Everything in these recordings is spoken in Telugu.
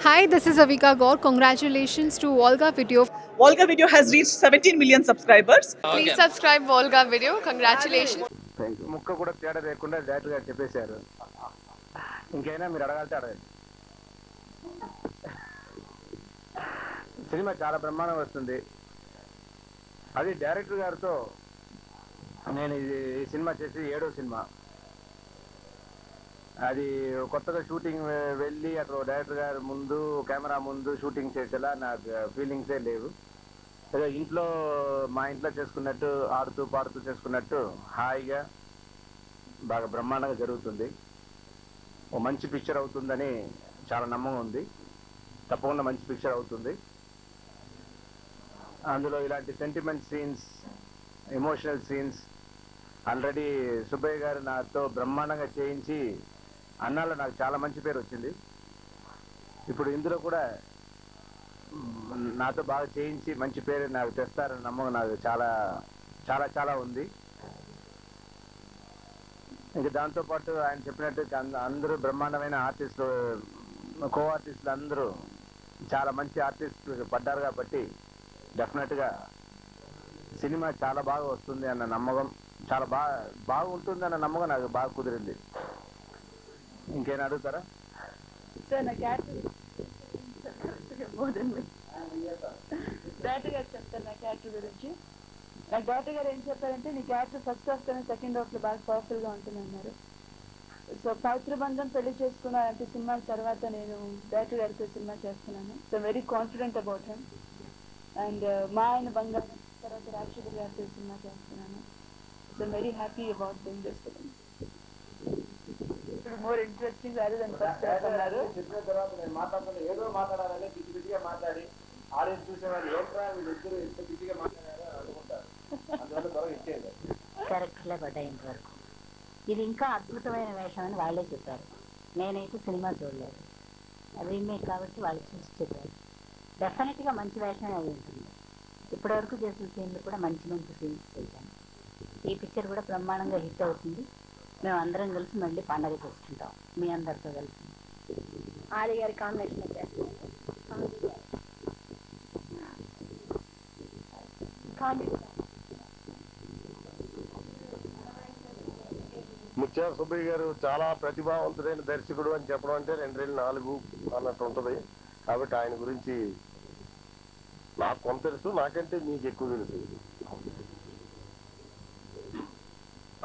Hi, this is Avika Gaur. Congratulations to Volga Video. Volga Video has reached 17 million subscribers. Please subscribe Volga Video. Congratulations. ముక్క కూడా తేడా లేకుండా డైరెక్ట్గా చెప్పేశారు ఇంకైనా మీరు అడగాలితే అడగండి సినిమా చాలా బ్రహ్మాండం వస్తుంది అది డైరెక్టర్ గారితో నేను ఇది ఈ సినిమా చేసి ఏడో సినిమా అది కొత్తగా షూటింగ్ వెళ్ళి అక్కడ డైరెక్టర్ గారి ముందు కెమెరా ముందు షూటింగ్ చేసేలా నాకు ఫీలింగ్సే లేవు. ఏదో ఇంట్లో మా ఇంట్లో చేసుకున్నట్టు ఆడుతూ పాడుతూ చేసుకున్నట్టు హాయిగా బాగా బ్రహ్మాండంగా జరుగుతుంది. ఓ మంచి పిక్చర్ అవుతుందని చాలా నమ్మకం ఉంది. తప్పకుండా మంచి పిక్చర్ అవుతుంది. అందులో ఇలాంటి sentiment scenes emotional scenes already Subbaiah garu నాతో బ్రహ్మాండంగా చేయించి అన్నాలో నాకు చాలా మంచి పేరు వచ్చింది. ఇప్పుడు ఇందులో కూడా నాతో బాగా చేయించి మంచి పేరు నాకు తెస్తారని నమ్మకం నాకు చాలా చాలా చాలా ఉంది. ఇంకా దాంతో పాటు ఆయన చెప్పినట్టు అందరూ బ్రహ్మాండమైన ఆర్టిస్టులు కో ఆర్టిస్టులు అందరూ చాలా మంచి ఆర్టిస్టులు పడ్డారు కాబట్టి డెఫినెట్గా సినిమా చాలా బాగా వస్తుంది అన్న నమ్మకం చాలా బాగా బాగుంటుంది అన్న నమ్మకం నాకు బాగా కుదిరింది. ఇంకేనా అడుగుతారా? సార్ నా డాక్టర్ గారు చెప్తారు నా క్యారెక్టర్ గురించి. నాకు గారు ఏం చెప్పారంటే నీ క్యారెక్టర్ ఫస్ట్ హాఫ్ సెకండ్ హాఫ్లో బాగా పవర్ఫుల్గా ఉంటుంది అన్నారు. సో పవిత్ర బంధం పెళ్ళి చేసుకున్న అంటే సినిమా తర్వాత నేను డాక్టర్ గారితో సినిమా చేస్తున్నాను. So very confident about him and మా ఆయన బంగారం తర్వాత రాజశేఖర్ గారితో సినిమా చేస్తున్నాను. So very happy about doing this more interesting అదే దాని ఫస్ట్ చెప్పిన తర్వాత నేను మాట్లాడుతున్నా ఏదో మాట్లాడాలని పిచ్చి పిచ్చిగా మాట్లాడి ఆడియన్స్ చూసేవాళ్ళు ఏంట్రా వీళ్ళిద్దరు ఇంత పిచ్చిగా మాట్లాడారు అని అనుకుంటారు. అందువల్ల త్వరగా ఇచ్చేది క్యారెక్టర్లే పడ్డాయి ఇంతవరకు ఇది ఇంకా అద్భుతమైన వేషం అని వాళ్ళే చెప్పారు. నేనైతే సినిమా చూడలేదు. రీమేక్ కాబట్టి వాళ్ళు చూసి చెప్పారు. డెఫినెట్గా మంచి వేషమే అయి ఉంటుంది. ఇప్పటివరకు చేసిన సీన్లు కూడా మంచి మంచి సీన్స్ చేశాను. ఈ పిక్చర్ కూడా బ్రహ్మాండంగా హిట్ అవుతుంది. మేము అందరం కలిసి మళ్ళీ పండగ చేసుకుంటాం మీ అందరితో కలిసి. ఆది గారి కాంబినేషన్ ముత్యాల సుబ్బయ్య గారు చాలా ప్రతిభావంతుడైన దర్శకుడు అని చెప్పడం అంటే రెండు వేల నాలుగు అన్నట్టు ఉంటది. కాబట్టి ఆయన గురించి నాకు కొంత తెలుసు నాకంటే మీకు ఎక్కువ తెలుసు.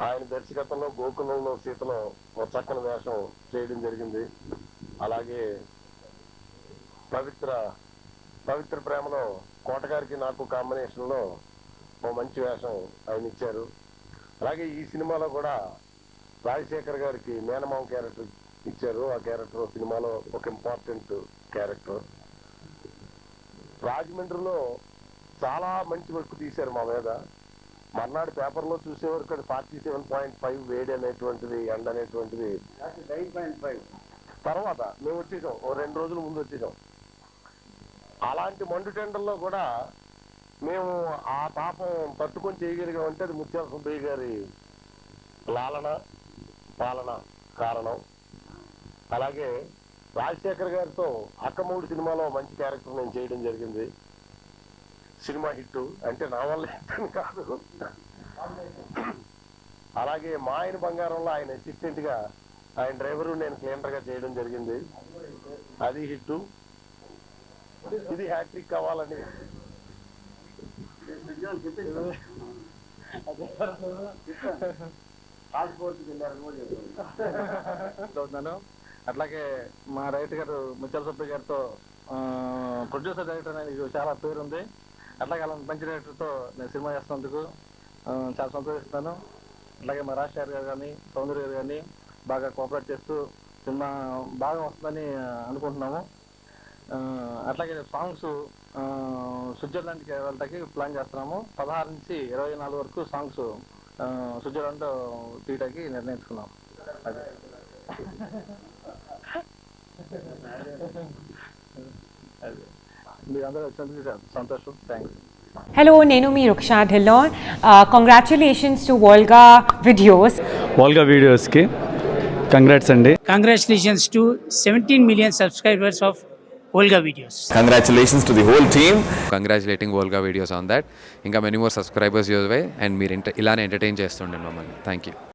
ఆయన దర్శకత్వంలో గోకులంలో సీతలో ఒక చక్కని వేషం చేయడం జరిగింది. అలాగే పవిత్ర పవిత్ర ప్రేమలో కోటగారికి నాకు కాంబినేషన్లో ఓ మంచి వేషం ఆయన ఇచ్చారు. అలాగే ఈ సినిమాలో కూడా రాజశేఖర్ గారికి మేనమామ క్యారెక్టర్ ఇచ్చారు. ఆ క్యారెక్టర్ సినిమాలో ఒక ఇంపార్టెంట్ క్యారెక్టర్. రాజమండ్రిలో చాలా మంచి వర్క్ తీశారు మా మీద. మర్నాడు పేపర్లో చూసే వరకు అది ఫార్టీ సెవెన్ పాయింట్ ఫైవ్ వేడి అనేటువంటిది ఎండ అనేటువంటిది. తర్వాత మేము వచ్చేసాం ఓ రెండు రోజుల ముందు వచ్చేసాం. అలాంటి మండు టెండర్లో కూడా మేము ఆ పాపం తట్టుకొని చేయగలిగామంటే అది ముత్యాల సుబ్బయ్య గారి లాలన పాలన కారణం. అలాగే రాజశేఖర్ గారితో అక్కమూడి సినిమాలో మంచి క్యారెక్టర్ నేను చేయడం జరిగింది. సినిమా హిట్ అంటే నా వల్ల హిట్ అని కాదు. అలాగే మా ఆయన బంగారంలో ఆయన అసిస్టెంట్గా ఆయన డ్రైవరు నేను క్లీనర్గా చేయడం జరిగింది. అది హిట్ ఇది హ్యాట్రిక్ కావాలని. అట్లాగే మా డైరెక్టర్ గారు ముత్యాల సుబ్బయ్య గారితో ప్రొడ్యూసర్ డైరెక్టర్ అనేది చాలా పేరుంది. అట్లాగే అలాంటి మంచి డైరెక్టర్తో నేను సినిమా చేస్తున్నందుకు చాలా సంతోషిస్తున్నాను అట్లాగే మా రాజశేఖర్ గారు కానీ సౌందర్య గారు కానీ బాగా కోఆపరేట్ చేస్తూ సినిమా బాగా వస్తుందని అనుకుంటున్నాము. అట్లాగే సాంగ్స్ స్విట్జర్లాండ్కి వెళ్ళటానికి ప్లాన్ చేస్తున్నాము. పదహారు నుంచి ఇరవై నాలుగు వరకు సాంగ్స్ స్విట్జర్లాండ్ తీయటానికి నిర్ణయించుకున్నాం. అదే. అదే. సంతోషం థ్యాంక్స్ Hello, నేను మీ Ruksha Dhillon congratulations to Volga videos Volga వీడియోస్కి కంగ్రాట్స్ అండి Congratulations to 17 million subscribers of Olga videos. Congratulations to the whole team. Congratulating Volga videos on that ఇంకా many more subscribers use way and మీరు ఇంట ఇలానే ఎంటర్టైన్ చేస్తుండండి మమ్మల్ని. Thank you